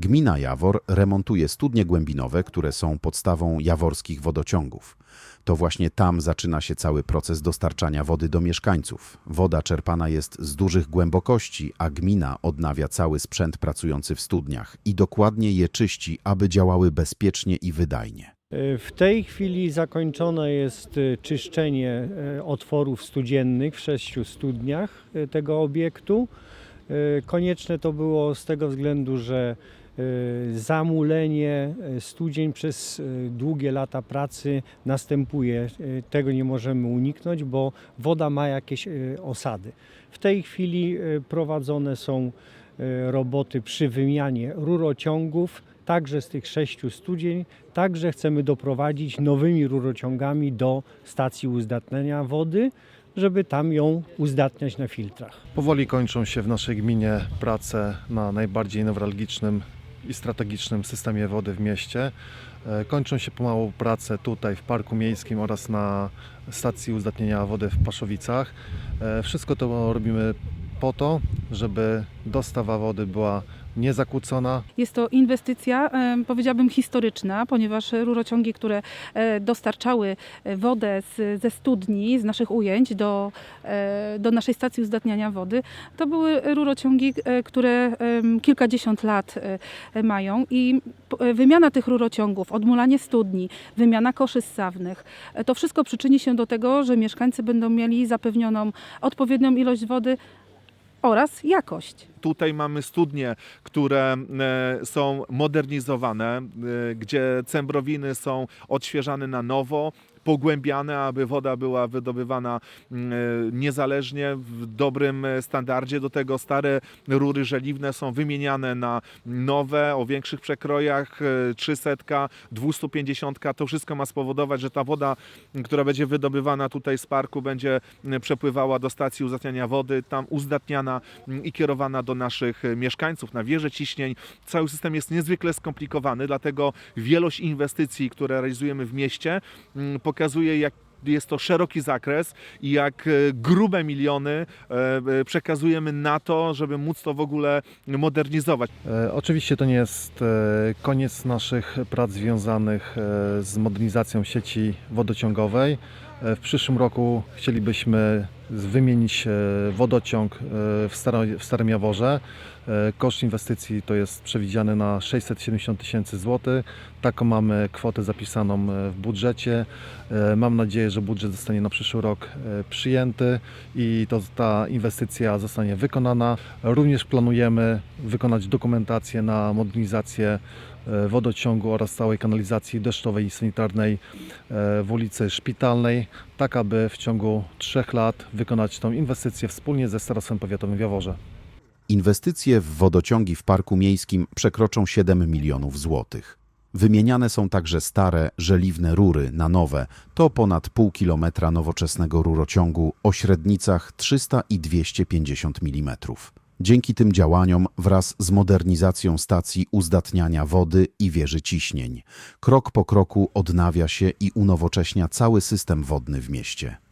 Gmina Jawor remontuje studnie głębinowe, które są podstawą jaworskich wodociągów. To właśnie tam zaczyna się cały proces dostarczania wody do mieszkańców. Woda czerpana jest z dużych głębokości, a gmina odnawia cały sprzęt pracujący w studniach i dokładnie je czyści, aby działały bezpiecznie i wydajnie. W tej chwili zakończone jest e, czyszczenie e, otworów studziennych w sześciu studniach e, tego obiektu. Konieczne to było z tego względu, że zamulenie e, studzień przez e, długie lata pracy następuje. Tego nie możemy uniknąć, bo woda ma jakieś osady. W tej chwili prowadzone są roboty przy wymianie rurociągów, także z tych sześciu studzień. Także chcemy doprowadzić nowymi rurociągami do stacji uzdatniania wody, żeby tam ją uzdatniać na filtrach. Powoli kończą się w naszej gminie prace na najbardziej newralgicznym i strategicznym systemie wody w mieście. E, Kończą się pomału prace tutaj w Parku Miejskim oraz na stacji uzdatnienia wody w Paszowicach. E, Wszystko to robimy po to, żeby dostawa wody była niezakłócona, Jest to inwestycja, powiedziałabym, historyczna, ponieważ rurociągi, które e, dostarczały e, wodę z, ze studni, z naszych ujęć do, e, do naszej stacji uzdatniania wody, to były rurociągi, które kilkadziesiąt lat mają i wymiana tych rurociągów, odmulanie studni, wymiana koszy ssawnych, to wszystko przyczyni się do tego, że mieszkańcy będą mieli zapewnioną odpowiednią ilość wody oraz jakość. Tutaj mamy studnie, które e, są modernizowane, e, gdzie cembrowiny są odświeżane na nowo, pogłębiane, aby woda była wydobywana mm, e, niezależnie, w dobrym e, standardzie. Do tego stare rury żeliwne są wymieniane na nowe, o większych przekrojach, e, 300, 250. To wszystko ma spowodować, że ta woda, m, która będzie wydobywana tutaj z parku, będzie m, przepływała do stacji uzdatniania wody, tam uzdatniana i kierowana do naszych e, mieszkańców na wieże ciśnień. Cały system jest niezwykle skomplikowany, dlatego wielość inwestycji, które realizujemy w mieście, m, pokazuje, jak jest to szeroki zakres i jak e, grube miliony e, e, przekazujemy na to, żeby móc to w ogóle modernizować. Oczywiście to nie jest koniec naszych prac związanych z modernizacją sieci wodociągowej. W przyszłym roku chcielibyśmy wymienić e, wodociąg e, w, Starym Jaworze. E, Koszt inwestycji to jest przewidziany na 670 tysięcy złotych. Taką mamy kwotę zapisaną w budżecie. Mam nadzieję, że budżet zostanie na przyszły rok przyjęty i to ta inwestycja zostanie wykonana. Również planujemy wykonać dokumentację na modernizację wodociągu oraz całej kanalizacji deszczowej i sanitarnej e, w ulicy Szpitalnej, tak aby w ciągu trzech lat wykonać tą inwestycję wspólnie ze Starostwem Powiatowym w Jaworze. Inwestycje w wodociągi w Parku Miejskim przekroczą 7 milionów złotych. Wymieniane są także stare, żeliwne rury na nowe. To ponad pół kilometra nowoczesnego rurociągu o średnicach 300 i 250 mm. Dzięki tym działaniom wraz z modernizacją stacji uzdatniania wody i wieży ciśnień, krok po kroku odnawia się i unowocześnia cały system wodny w mieście.